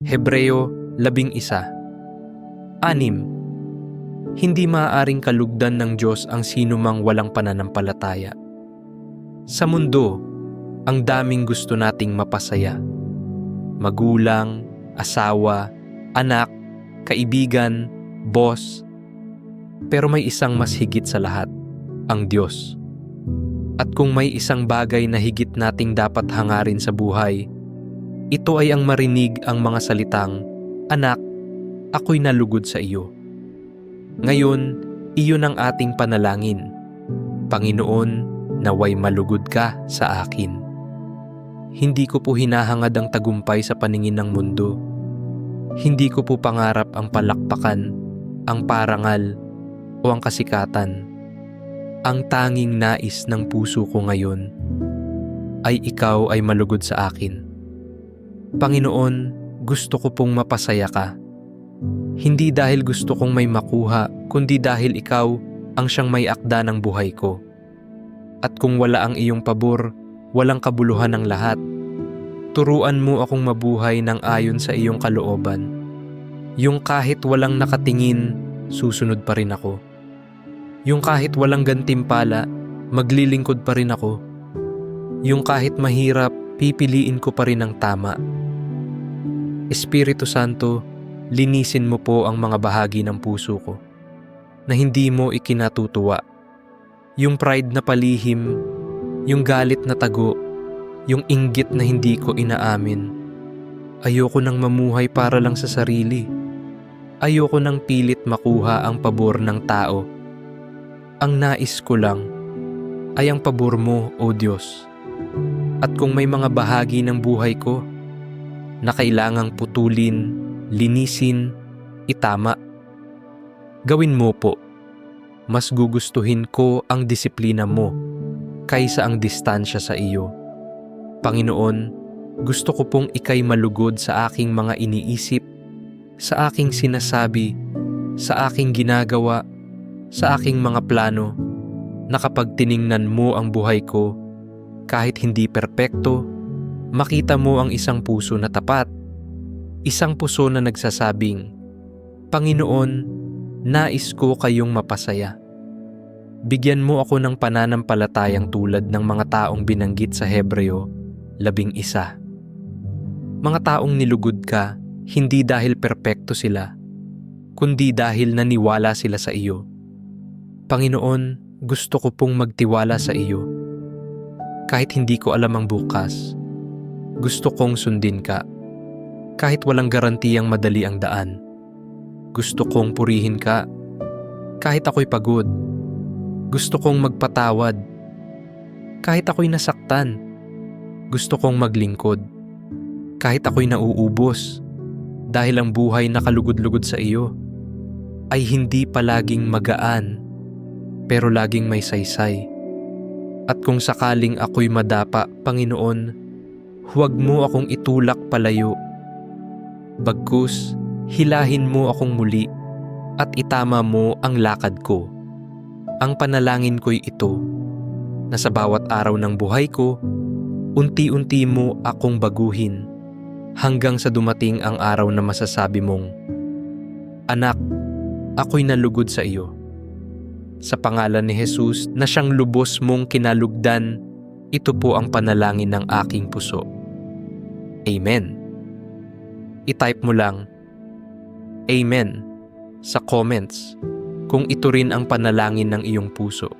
Hebreo 11 Anim Hindi maaaring kalugdan ng Diyos ang sinumang walang pananampalataya. Sa mundo, ang daming gusto nating mapasaya. Magulang, asawa, anak, kaibigan, boss. Pero may isang mas higit sa lahat, ang Diyos. At kung may isang bagay na higit nating dapat hangarin sa buhay, ito ay ang marinig ang mga salitang, Anak, ako'y nalugod sa iyo. Ngayon, iyon ang ating panalangin. Panginoon, naway malugod ka sa akin. Hindi ko po hinahangad ang tagumpay sa paningin ng mundo. Hindi ko po pangarap ang palakpakan, ang parangal, o ang kasikatan. Ang tanging nais ng puso ko ngayon ay ikaw ay malugod sa akin. Panginoon, gusto ko pong mapasaya ka. Hindi dahil gusto kong may makuha, kundi dahil ikaw ang siyang may akda ng buhay ko. At kung wala ang iyong pabor, walang kabuluhan ng lahat. Turuan mo akong mabuhay ng ayon sa iyong kalooban. Yung kahit walang nakatingin, susunod pa rin ako. Yung kahit walang gantimpala, maglilingkod pa rin ako. Yung kahit mahirap, pipiliin ko pa rin ang tama. Espiritu Santo, linisin mo po ang mga bahagi ng puso ko na hindi mo ikinatutuwa. Yung pride na palihim, yung galit na tago, yung inggit na hindi ko inaamin. Ayoko nang mamuhay para lang sa sarili. Ayoko nang pilit makuha ang pabor ng tao. Ang nais ko lang ay ang pabor mo, O Diyos. At kung may mga bahagi ng buhay ko na kailangang putulin, linisin, itama. Gawin mo po. Mas gugustuhin ko ang disiplina mo kaysa ang distansya sa iyo. Panginoon, gusto ko pong ikay malugod sa aking mga iniisip, sa aking sinasabi, sa aking ginagawa, sa aking mga plano, na kapag tiningnan mo ang buhay ko, kahit hindi perpekto, makita mo ang isang puso na tapat. Isang puso na nagsasabing, Panginoon, nais ko kayong mapasaya. Bigyan mo ako ng pananampalatayang tulad ng mga taong binanggit sa Hebreo, labing isa. Mga taong nilugod ka, hindi dahil perpekto sila, kundi dahil naniwala sila sa iyo. Panginoon, gusto ko pong magtiwala sa iyo. Kahit hindi ko alam ang bukas, gusto kong sundin ka. Kahit walang garantiyang madali ang daan. Gusto kong purihin ka. Kahit ako'y pagod. Gusto kong magpatawad. Kahit ako'y nasaktan. Gusto kong maglingkod. Kahit ako'y nauubos. Dahil ang buhay na kalugod-lugod sa iyo ay hindi palaging magaan pero laging may saysay. At kung sakaling ako'y madapa, Panginoon, huwag mo akong itulak palayo. Bagkus, hilahin mo akong muli at itama mo ang lakad ko. Ang panalangin ko'y ito, na sa bawat araw ng buhay ko, unti-unti mo akong baguhin hanggang sa dumating ang araw na masasabi mong, Anak, ako'y nalugod sa iyo. Sa pangalan ni Jesus na siyang lubos mong kinalugdan, ito po ang panalangin ng aking puso. Amen. I-type mo lang, Amen, sa comments kung ito rin ang panalangin ng iyong puso.